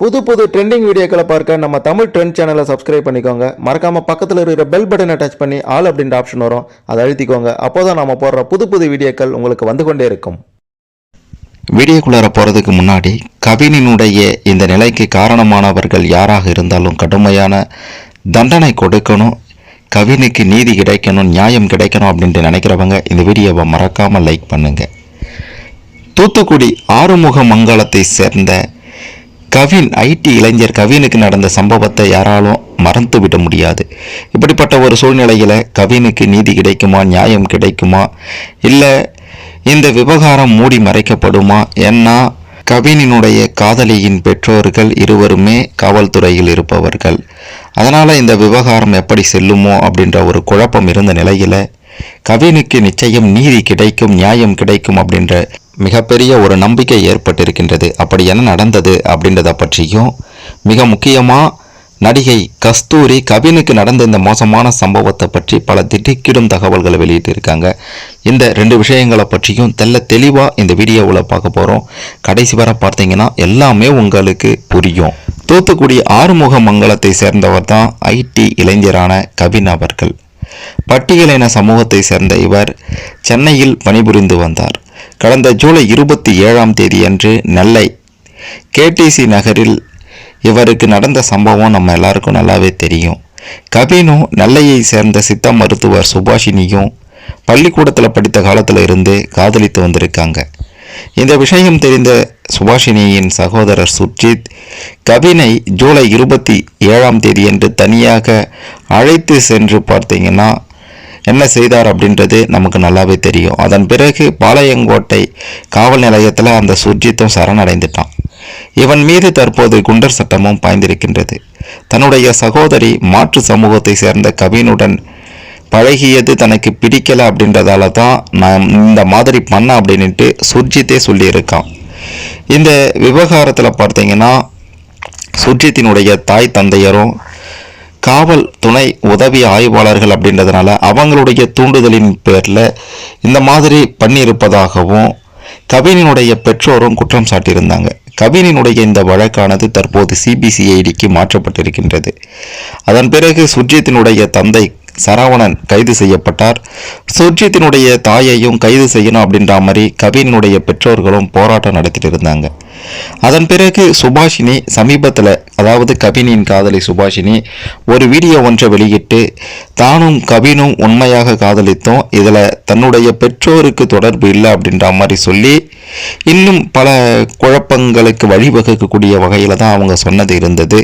புது புது ட்ரெண்டிங் வீடியோக்களை பார்க்க நம்ம தமிழ் ட்ரெண்ட் சேனலை சப்ஸ்கிரைப் பண்ணிக்கோங்க. மறக்காமல் பக்கத்தில் இருக்கிற பெல் பட்டனை டச் பண்ணி ஆல் அப்படின்ற ஆப்ஷன் வரும். அதை அழுத்திக்கோங்க. அப்போதான் நம்ம போடுற புது புது வீடியோக்கள் உங்களுக்கு வந்து கொண்டே இருக்கும். வீடியோக்குள்ளார போகிறதுக்கு முன்னாடி கவினினுடைய இந்த நிலைக்கு காரணமானவர்கள் யாராக இருந்தாலும் கடுமையான தண்டனை கொடுக்கணும். கவினுக்கு நீதி கிடைக்கணும் நியாயம் கிடைக்கணும் அப்படின்ட்டு நினைக்கிறவங்க இந்த வீடியோவை மறக்காமல் லைக் பண்ணுங்கள் தூத்துக்குடி ஆறுமுக மங்கலத்தை சேர்ந்த கவின் ஐடி இளைஞர் கவினுக்கு நடந்த சம்பவத்தை யாராலும் மறந்து விட முடியாது. இப்படிப்பட்ட ஒரு சூழ்நிலையில் கவினுக்கு நீதி கிடைக்குமா நியாயம் கிடைக்குமா? இல்லை இந்த விவகாரம் மூடி மறைக்கப்படுமா? ஏன்னா கவினினுடைய காதலியின் பெற்றோர்கள் இருவருமே காவல்துறையில் இருப்பவர்கள். அதனால் இந்த விவகாரம் எப்படி செல்லுமோ அப்படின்ற ஒரு குழப்பம் இருந்த நிலையில் கவினுக்கு நிச்சயம் நீதி கிடைக்கும் நியாயம் கிடைக்கும் அப்படின்ற மிகப்பெரிய ஒரு நம்பிக்கை ஏற்பட்டிருக்கின்றது. அப்படி என்ன நடந்தது அப்படின்றத பற்றியும் மிக முக்கியமாக நடிகை கஸ்தூரி கவினுக்கு நடந்த இந்த மோசமான சம்பவத்தை பற்றி பல திடுக்கிடும் தகவல்களை வெளியிட்டிருக்காங்க. இந்த ரெண்டு விஷயங்களை பற்றியும் தெல்ல தெளிவாக இந்த வீடியோவில் பார்க்க போகிறோம் கடைசி வரை பார்த்தீங்கன்னா எல்லாமே உங்களுக்கு புரியும். தூத்துக்குடி ஆறுமுக மங்கலத்தை சேர்ந்தவர் தான் ஐடி இளைஞரான கவின் அவர்கள். பட்டியலின சமூகத்தை சேர்ந்த இவர் சென்னையில் பணிபுரிந்து வந்தார். கடந்த ஜூலை இருபத்தி ஏழாம் தேதியன்று நெல்லை கேடிசி நகரில் இவருக்கு நடந்த சம்பவம் நம்ம எல்லாருக்கும் நல்லாவே தெரியும். கவினும் நெல்லையை சேர்ந்த சித்த மருத்துவர் சுபாஷினியும் பள்ளிக்கூடத்தில் படித்த காலத்தில் இருந்தே காதலித்து வந்திருக்காங்க. இந்த விஷயம் தெரிந்த சுபாஷினியின் சகோதரர் சுர்ஜித் கவினை ஜூலை இருபத்தி ஏழாம் தேதியன்று தனியாக அழைத்து சென்று பார்த்தீங்கன்னா என்ன செய்தார் அப்படின்றது நமக்கு நல்லாவே தெரியும். அதன் பிறகு பாளையங்கோட்டை காவல் நிலையத்தில் அந்த சுர்ஜித்தும் சரணடைந்துட்டான். இவன் மீது தற்போது குண்டர் சட்டமும் பாய்ந்திருக்கின்றது. தன்னுடைய சகோதரி மாற்று சமூகத்தை சேர்ந்த கவினுடன் பழகியது தனக்கு பிடிக்கல அப்படின்றதால தான் நான் இந்த மாதிரி பண்ண அப்படின்ட்டு சுர்ஜித்தே சொல்லியிருக்கான். இந்த விவகாரத்தில் பார்த்தீங்கன்னா சுர்ஜித்தினுடைய தாய் தந்தையரும் காவல் துணை உதவி ஆய்வாளர்கள் அப்படின்றதுனால அவங்களுடைய தூண்டுதலின் பேரில் இந்த மாதிரி பண்ணியிருப்பதாகவும் கவினினுடைய பெற்றோரும் குற்றம் சாட்டியிருந்தாங்க. கவினினுடைய இந்த வழக்கானது தற்போது சிபிசிஐடிக்கு மாற்றப்பட்டிருக்கின்றது. அதன் பிறகு சுர்ஜித்தினுடைய தந்தை சரவணன் கைது செய்யப்பட்டார். சுர்ஜித்தினுடைய தாயையும் கைது செய்யணும் அப்படின்ற மாதிரி கவினினுடைய பெற்றோர்களும் போராட்டம் நடத்திட்டு இருந்தாங்க. அதன் பிறகு சுபாஷினி சமீபத்தில் அதாவது கவினின் காதலி சுபாஷினி ஒரு வீடியோ ஒன்றை வெளியிட்டு தானும் கவினும் உண்மையாக காதலித்தோம். இதில் தன்னுடைய பெற்றோருக்கு தொடர்பு இல்லை அப்படின்ற மாதிரி சொல்லி இன்னும் பல குழப்பங்களுக்கு வழிவகுக்கக்கூடிய வகையில் தான் அவங்க சொன்னது இருந்தது.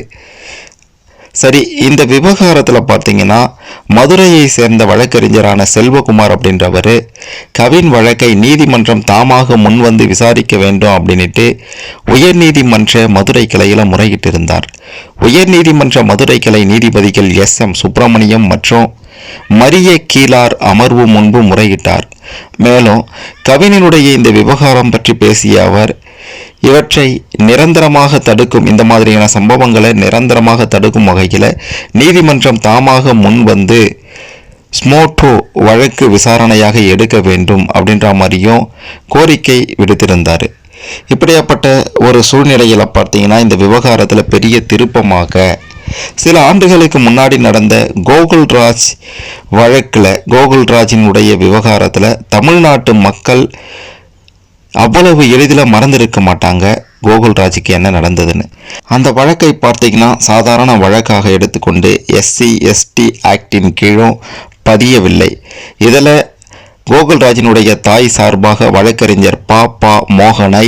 சரி இந்த விவகாரத்தில் பார்த்தீங்கன்னா மதுரையை சேர்ந்த வழக்கறிஞரான செல்வகுமார் அப்படின்றவர் கவின் வழக்கை நீதிமன்றம் தாமாக முன்வந்து விசாரிக்க வேண்டும் அப்படின்ட்டு உயர்நீதிமன்ற மதுரை கிளையில் முறையிட்டு இருந்தார். உயர்நீதிமன்ற மதுரை கிளை நீதிபதிகள் எஸ். எம். சுப்பிரமணியம் மற்றும் மரிய கீழார் அமர்வு முன்பு முறையிட்டார். மேலும் கவினினுடைய இந்த விவகாரம் பற்றி பேசிய அவர் இவற்றை நிரந்தரமாக தடுக்கும் இந்த மாதிரியான சம்பவங்களை நிரந்தரமாக தடுக்கும் வகையில் நீதிமன்றம் தாமாக முன் வந்து ஸ்மோட்டோ வழக்கு விசாரணையாக எடுக்க வேண்டும் அப்படின்ற மாதிரியும் கோரிக்கை விடுத்திருந்தார். இப்படியாப்பட்ட ஒரு சூழ்நிலையில் பார்த்தீங்கன்னா இந்த விவகாரத்தில் பெரிய திருப்பமாக சில ஆண்டுகளுக்கு முன்னாடி நடந்த கோகுல்ராஜ் வழக்கில் கோகுல்ராஜினுடைய விவகாரத்தில் தமிழ்நாட்டு மக்கள் அவ்வளவு எளிதில் மறந்திருக்க மாட்டாங்க கோகுல்ராஜுக்கு என்ன நடந்ததுன்னு. அந்த வழக்கை பார்த்தீங்கன்னா சாதாரண வழக்காக எடுத்துக்கொண்டு எஸ்சி எஸ்டி ஆக்டின் கீழும் பதியவில்லை. இதில் கோகுல்ராஜினுடைய தாய் சார்பாக வழக்கறிஞர் பாப்பா மோகனை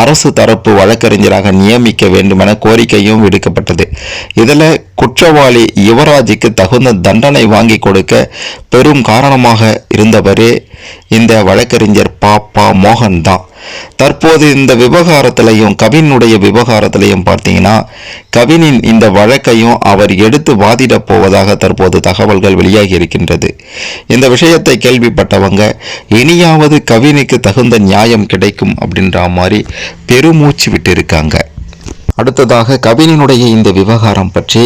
அரசு தரப்பு வழக்கறிஞராக நியமிக்க வேண்டுமென கோரிக்கையும் விடுக்கப்பட்டது. இதில் குற்றவாளி யுவராஜுக்கு தகுந்த தண்டனை வாங்கி கொடுக்க பெரும் காரணமாக இருந்தவரே இந்த வழக்கறிஞர் பாப்பா மோகன் தான். தற்போது இந்த விவகாரத்திலையும் கவினுடைய விவகாரத்திலையும் பார்த்தீங்கன்னா கவினின் இந்த வழக்கையும் அவர் எடுத்து வாதிடப் போவதாக தற்போது தகவல்கள் வெளியாகி இருக்கின்றது. இந்த விஷயத்தை கேள்விப்பட்டவங்க இனியாவது கவினுக்கு தகுந்த நியாயம் கிடைக்கும் அப்படின்ற மாதிரி பெருமூச்சு விட்டிருக்காங்க. அடுத்ததாக கவினினுடைய இந்த விவகாரம் பற்றி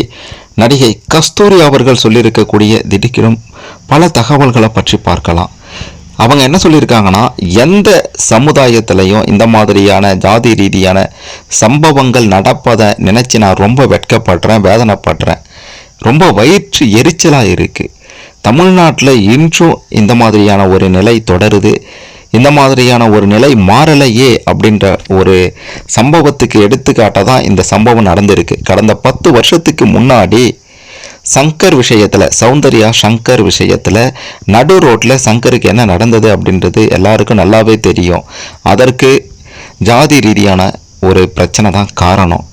நடிகை கஸ்தூரி அவர்கள் சொல்லியிருக்கக்கூடிய திடுக்கிடும் பல தகவல்களை பற்றி பார்க்கலாம். அவங்க என்ன சொல்லியிருக்காங்கன்னா எந்த சமுதாயத்திலையும் இந்த மாதிரியான ஜாதி ரீதியான சம்பவங்கள் நடப்பதை நினச்சி நான் ரொம்ப வெட்கப்படுறேன் வேதனைப்படுறேன். ரொம்ப வயிற்று எரிச்சலாக இருக்குது தமிழ்நாட்டில் இன்றும் இந்த மாதிரியான ஒரு நிலை தொடருது. இந்த மாதிரியான ஒரு நிலை மாறலையே அப்படின்ற ஒரு சம்பவத்துக்கு எடுத்துக்காட்டாக தான் இந்த சம்பவம் நடந்திருக்கு. கடந்த பத்து வருஷத்துக்கு முன்னாடி சங்கர் விஷயத்தில் சௌந்தர்யா சங்கர் விஷயத்தில் நடு ரோட்டில் சங்கருக்கு என்ன நடந்தது அப்படின்றது எல்லாருக்கும் நல்லாவே தெரியும். அதற்கு ஜாதி ரீதியான ஒரு பிரச்சனை தான் காரணம்.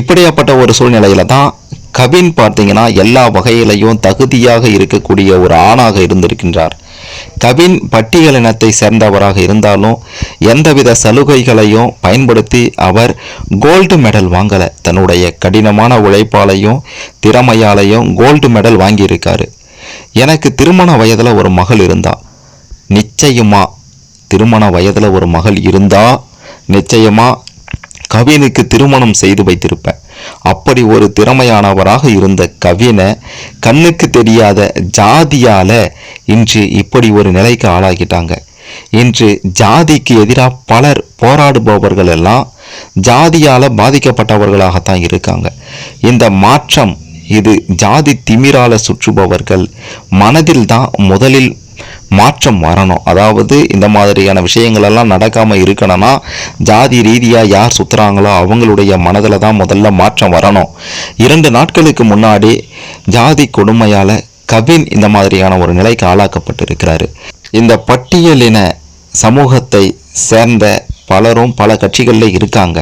இப்படியாப்பட்ட ஒரு சூழ்நிலையில தான் கபின் பார்த்தீங்கன்னா எல்லா வகையிலையும் தகுதியாக இருக்கக்கூடிய ஒரு ஆணாக இருந்திருக்கின்றார். கவின் பட்டியலினத்தை சேர்ந்தவராக இருந்தாலும் எந்தவித சலுகைகளையும் பயன்படுத்தி அவர் கோல்டு மெடல் வாங்கலை. தன்னுடைய கடினமான உழைப்பாலையும் திறமையாலையும் கோல்டு மெடல் வாங்கியிருக்காரு. எனக்கு திருமண வயதில் ஒரு மகள் இருந்தா. நிச்சயமா திருமண வயதில் ஒரு மகள் இருந்தா நிச்சயமா கவினுக்கு திருமணம் செய்து வைத்திருப்பேன். அப்படி ஒரு திறமையானவராக இருந்த கவினை கண்ணுக்கு தெரியாத ஜாதியால இன்று இப்படி ஒரு நிலைக்கு ஆளாகிட்டாங்க. இன்று ஜாதிக்கு எதிராக பலர் போராடுபவர்கள் எல்லாம் ஜாதியால பாதிக்கப்பட்டவர்களாகத்தான் இருக்காங்க. இந்த மாற்றம் இது ஜாதி திமிரால சுற்றுபவர்கள் மனதில் தான் முதலில் மாற்றம் வரணும். அதாவது இந்த மாதிரியான விஷயங்களெல்லாம் நடக்காமல் இருக்கணும்னா ஜாதி ரீதியாக யார் சுற்றுறாங்களோ அவங்களுடைய மனதில் தான் முதல்ல மாற்றம் வரணும். இரண்டு நாட்களுக்கு முன்னாடி ஜாதி கொடுமையால் கவின் இந்த மாதிரியான ஒரு நிலைக்கு ஆளாக்கப்பட்டிருக்கிறாரு. இந்த பட்டியலின சமூகத்தை சேர்ந்த பலரும் பல கட்சிகளில் இருக்காங்க.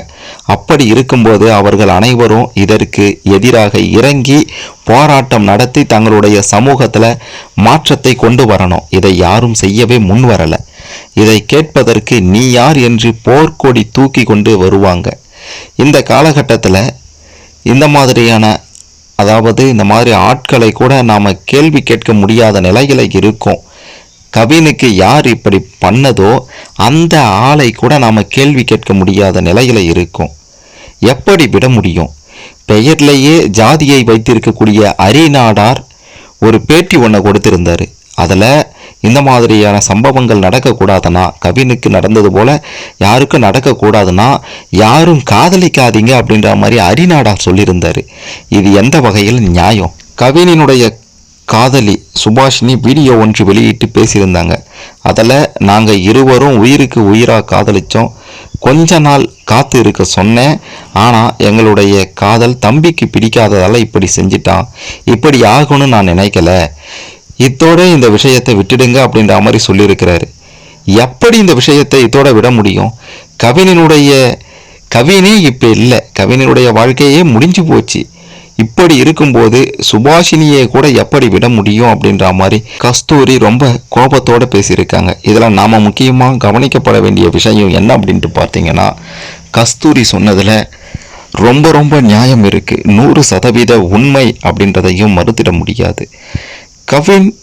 அப்படி இருக்கும்போது அவர்கள் அனைவரும் இதற்கு எதிராக இறங்கி போராட்டம் நடத்தி தங்களுடைய சமூகத்தில் மாற்றத்தை கொண்டு வரணும். இதை யாரும் செய்யவே முன் வரலை. இதை கேட்பதற்கு நீ யார் என்று போர்க்கொடி தூக்கி கொண்டு வருவாங்க. இந்த காலகட்டத்தில் இந்த மாதிரியான அதாவது இந்த மாதிரி ஆட்களை கூட நாம் கேள்வி கேட்க முடியாத நிலையில் இருக்கும். கவினுக்கு யார் இப்படி பண்ணதோ அந்த ஆளை கூட நாம் கேள்வி கேட்க முடியாத நிலையில் இருக்கும். எப்படி விட முடியும்? பெயர்லேயே ஜாதியை வைத்திருக்கக்கூடிய அரிநாடார் ஒரு பேட்டி ஒன்றை கொடுத்திருந்தார். அதில் இந்த மாதிரியான சம்பவங்கள் நடக்கக்கூடாதுன்னா கவினுக்கு நடந்தது போல் யாருக்கும் நடக்கக்கூடாதுன்னா யாரும் காதலிக்காதீங்க அப்படின்ற மாதிரி அரிநாடார் சொல்லியிருந்தார். இது எந்த வகையில் நியாயம்? கவினினுடைய காதலி சுபாஷினி வீடியோ ஒன்று வெளியிட்டு பேசியிருந்தாங்க. அதில் நாங்கள் இருவரும் உயிருக்கு உயிராக காதலிச்சோம் கொஞ்ச நாள் காத்து இருக்க சொன்னேன். ஆனால் எங்களுடைய காதல் தம்பிக்கு பிடிக்காததால் இப்படி செஞ்சிட்டான். இப்படி ஆகும்னு நான் நினைக்கல. இத்தோட இந்த விஷயத்தை விட்டுடுங்க அப்படின்ற மாதிரி சொல்லியிருக்கிறாரு. எப்படி இந்த விஷயத்தை இதோட விட முடியும்? கவினினுடைய கவினே இப்போ இல்லை. கவினினுடைய வாழ்க்கையே முடிஞ்சு போச்சு. இப்படி இருக்கும்போது சுபாஷினியை கூட எப்படி விட முடியும் அப்படின்ற மாதிரி கஸ்தூரி ரொம்ப கோபத்தோட பேசியிருக்காங்க. இதில் நாம முக்கியமாக கவனிக்கப்பட வேண்டிய விஷயம் என்ன அப்படின்ட்டு பார்த்தீங்கன்னா கஸ்தூரி சொன்னதில் ரொம்ப ரொம்ப நியாயம் இருக்குது நூறு சதவீத உண்மை அப்படின்றதையும் மறுத்திட முடியாது. கவின்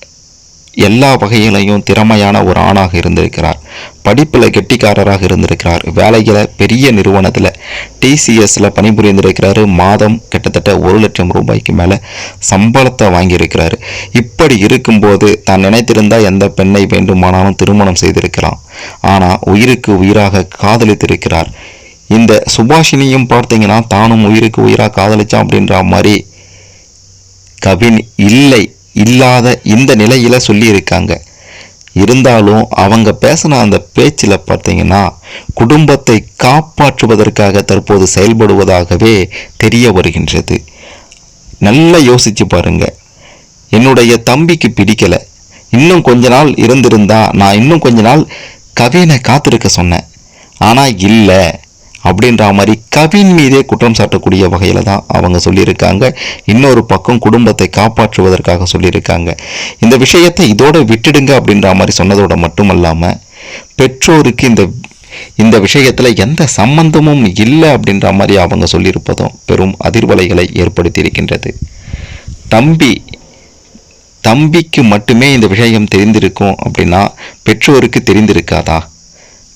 எல்லா வகையிலையும் திறமையான ஒரு ஆணாக இருந்திருக்கிறார். படிப்பில் கெட்டிக்காரராக இருந்திருக்கிறார். வேலையில் பெரிய நிறுவனத்தில் டிசிஎஸ்ல பணிபுரிந்திருக்கிறாரு. மாதம் கிட்டத்தட்ட ஒரு லட்சம் ரூபாய்க்கு மேலே சம்பளத்தை வாங்கியிருக்கிறாரு. இப்படி இருக்கும்போது தான் நினைத்திருந்தால் எந்த பெண்ணை வேண்டுமானாலும் திருமணம் செய்திருக்கலாம். ஆனால் உயிருக்கு உயிராக காதலித்திருக்கிறார். இந்த சுபாஷினியும் பார்த்தீங்கன்னா தானும் உயிருக்கு உயிராக காதலிச்சான் அப்படின்ற மாதிரி கவின் இல்லை இல்லாத இந்த நிலையில சொல்லியிருக்காங்க. இருந்தாலும் அவங்க பேசின அந்த பேச்சில் பார்த்தீங்கன்னா குடும்பத்தை காப்பாற்றுவதற்காக தற்போது செயல்படுவதாகவே தெரிய வருகின்றது. நல்லா யோசித்து பாருங்கள் என்னுடைய தம்பிக்கு பிடிக்கலை. இன்னும் கொஞ்ச நாள் இருந்திருந்தா நான் இன்னும் கொஞ்ச நாள் கவினை காத்திருக்க சொன்னேன். ஆனால் இல்லை. அப்படின்ற மாதிரி கவின் மீதே குற்றம் சாட்டக்கூடிய வகையில் தான் அவங்க சொல்லியிருக்காங்க. இன்னொரு பக்கம் குடும்பத்தை காப்பாற்றுவதற்காக சொல்லியிருக்காங்க. இந்த விஷயத்தை இதோட விட்டுடுங்க அப்படின்ற மாதிரி சொன்னதோட மட்டுமல்லாமல் பெற்றோருக்கு இந்த இந்த விஷயத்தில் எந்த சம்பந்தமும் இல்லை அப்படின்ற மாதிரி அவங்க சொல்லியிருப்பதும் பெரும் அதிர்வலைகளை ஏற்படுத்தியிருக்கின்றது. தம்பி தம்பிக்கு மட்டுமே இந்த விஷயம் தெரிந்திருக்கும் அப்படின்னா பெற்றோருக்கு தெரிந்திருக்காதா?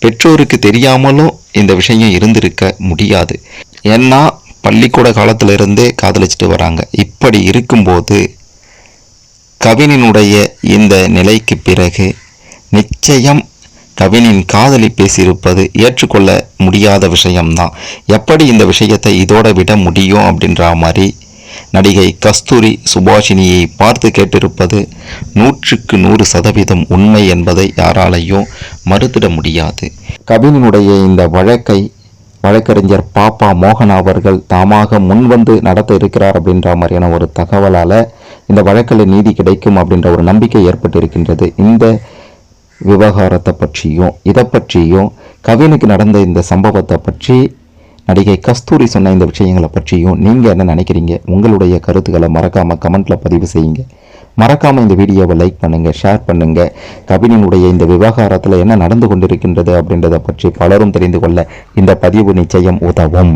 பெற்றோருக்கு தெரியாமலும் இந்த விஷயம் இருந்திருக்க முடியாது. ஏன்னா பள்ளிக்கூட காலத்திலிருந்தே காதலிச்சுட்டு வராங்க. இப்படி இருக்கும்போது கவினினுடைய இந்த நிலைக்கு பிறகு நிச்சயம் கவினின் காதலி பேசியிருப்பது ஏற்றுக்கொள்ள முடியாத விஷயம்தான். எப்படி இந்த விஷயத்தை இதோட விட முடியும் அப்படின்ற மாதிரி நடிகை கஸ்தூரி சுபாஷினியை பார்த்து கேட்டிருப்பது நூற்றுக்கு நூறு சதவீதம் உண்மை என்பதை யாராலையும் மறுத்திட முடியாது. கவினுடைய இந்த வழக்கை வழக்கறிஞர் பாப்பா மோகன் அவர்கள் தாமாக முன்வந்து நடத்த இருக்கிறார் அப்படின்ற மாதிரியான ஒரு தகவலால் இந்த வழக்கில் நீதி கிடைக்கும் அப்படின்ற ஒரு நம்பிக்கை ஏற்பட்டிருக்கின்றது. இந்த விவகாரத்தை பற்றியும் இதை பற்றியும் கவினுக்கு நடந்த இந்த சம்பவத்தை பற்றி நடிகை கஸ்தூரி சொன்ன இந்த விஷயங்களை பற்றியும் நீங்கள் என்ன நினைக்கிறீங்க? உங்களுடைய கருத்துக்களை மறக்காமல் கமெண்ட்டில் பதிவு செய்யுங்க. மறக்காமல் இந்த வீடியோவை லைக் பண்ணுங்கள் ஷேர் பண்ணுங்கள் கவினினுடைய இந்த விவகாரத்தில் என்ன நடந்து கொண்டிருக்கின்றது அப்படின்றத பற்றி பலரும் தெரிந்து கொள்ள இந்த பதிவு நிச்சயம் உதவும்.